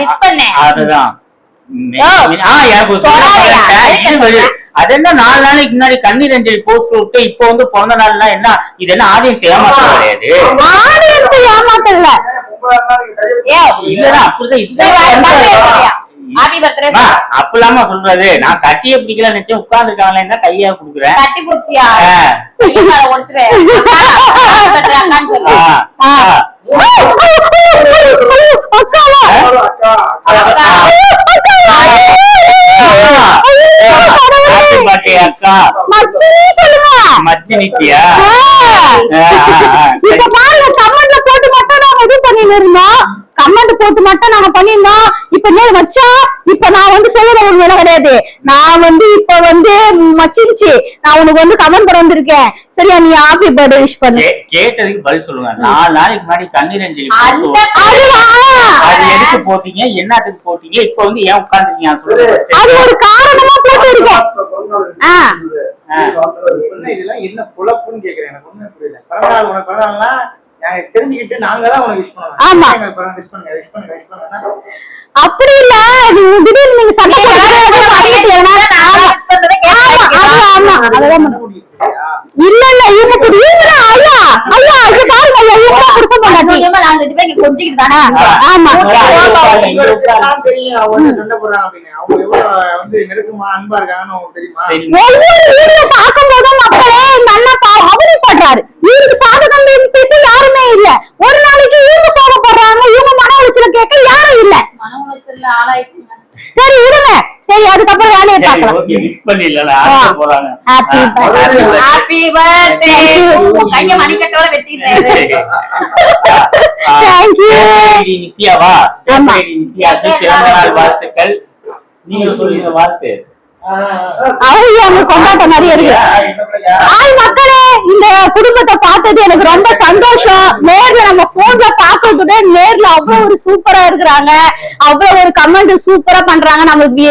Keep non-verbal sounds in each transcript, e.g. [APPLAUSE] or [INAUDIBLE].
டிஸ் அதுதான்? அது என்ன நாலு நாளைக்கு முன்னாடி கண்ணீர் அஞ்சலி போஸ்ட் விட்டு இப்போ வந்து பிறந்த நாள்னா என்ன? இது என்ன ஆடியன்ஸ் ஏமாத்த கிடையாது. ஆடியன்ஸ் ஏமாத்தல. ஏ இல்லடா அப்படிதான் சரி, வா, birthday சொல்லியா? இதுதான் ஹாப்பி பர்த்டே அம்மா, அப்பலாமா சொல்றது? நான் கட்டியே பிடிக்கல நினைச்சேன் உட்கார்ந்துருக்காங்களே கையா குடுக்குறேன்? கட்டி புடிச்சியா? ஆ, [LAUGHS] அக்கா? மச்சினி சொல்லுங்க மச்சி நித்தியா ஆ. இப்ப பாருங்க கமெண்ட்ல போட்டு மட்டும் நாங்க இது பண்ணிட்டு இருந்தோம். கமெண்ட் போட்டு மட்டும் நாங்க பண்ணிருந்தோம் இப்ப என்ன வச்சா இப்ப நான் வந்து சொல்லுற ஒரு வேலை கிடையாது. நான் வந்து இப்ப வந்து மச்சிருச்சு நான் உனக்கு வந்து கமெண்ட் பண்ண வந்திருக்கேன். சரியா நீ ஹாப்பி பர்த்டே விஷ் பண்ணு. கேட்டதுக்கு பதில் சொல்லுங்க. நாலு நாளைக்கு முன்னாடி கண்ணீர் அஞ்சலி அது எதுக்கு போட்டீங்க? என்னத்துக்கு போட்டீங்க? இப்ப வந்து ஏன் உட்கார்ந்துருக்கீங்க? அது ஒரு காரணமா போட்டு இருக்கேன். என்ன இதெல்லாம் என்ன குழப்புன்னு கேக்குறேன். எனக்கு ஒண்ணுமே புரியல. உனக்கு தெரிஞ்சுக்கிட்டு நாங்க தான் உனக்கு விஷ் பண்ணுவோம். ஆமா. விஷ் பண்ணுங்க விஷ் பண்ணுங்க விஷ் பண்ணுங்க. அப்படி இல்ல. இது திடீர்னு நீங்க சண்டை பண்ண- இல்ல இல்ல இவங்க ஐயா? ஐயா இது பாருங்க ஐயா இவங்க புருஷன் ரெண்டு பேரும் இங்க கொஞ்சிக்கிட்டு தானே? ஆமா. உங்களுக்கு தான் தெரியும் அவங்க வந்து சண்டை போடுறாங்க அப்படின்னு. அவங்க எவ்வளவு வந்து நெருக்கமா அன்பா இருக்காங்கன்னு உங்களுக்கு தெரியுமா? ஒவ்வொரு வீடியோ பார்க்கும் போதும் மக்களே இந்த அண்ணா அவதிப்படுறாரு. இவருக்கு சாதகம் பேச யாருமே இல்ல. ஒரு நாளைக்கு இவங்க சோகப்படுறாங்க இவங்க மன உளைச்சல கேட்க யாரும் இல்ல. மன உளைச்சல்ல ஆளாயிட்டுங்க. சரி விடுங்க. சரி அதுக்கப்புறம் வேலையை பார்க்கலாம். ஓகே மிஸ் பண்ணிடல ஆட போறாங்க. Happy birthday. கைய மணிக்கட்டோட வெட்டிட்டாரு நித்யாவா பிறந்த நாள் வாழ்த்துக்கள். நீங்க சொல்லுங்க வாழ்த்து. அவங்க அவங்க கொண்டாட்டம் நிறைய இருக்கு. மக்களே இந்த குடும்பத்தை பார்த்தது எனக்கு ரொம்ப சந்தோஷம். பார்த்ததோட நேர்ல அவ்வளவு ஒரு சூப்பரா இருக்கிறாங்க. அவ்வளவு ஒரு கமெண்ட் சூப்பரா பண்றாங்க. நம்மளுக்கு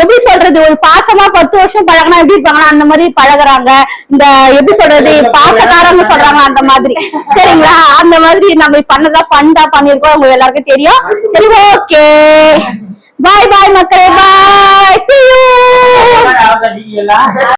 எப்படி சொல்றது? ஒரு பாசமா பத்து வருஷம் பழகினா எப்படி இருப்பாங்கன்னா அந்த மாதிரி பழகுறாங்க. இந்த எப்படி சொல்றது? பாசக்காரங்க சொல்றாங்க அந்த மாதிரி. சரிங்களா? அந்த மாதிரி நம்ம பண்ணதா பண்ணா பண்ணிருக்கோம் உங்களுக்கு எல்லாருக்கும் தெரியும். சரி ஓகே. பாய் பாய் மக்களே. பாய் சி யூ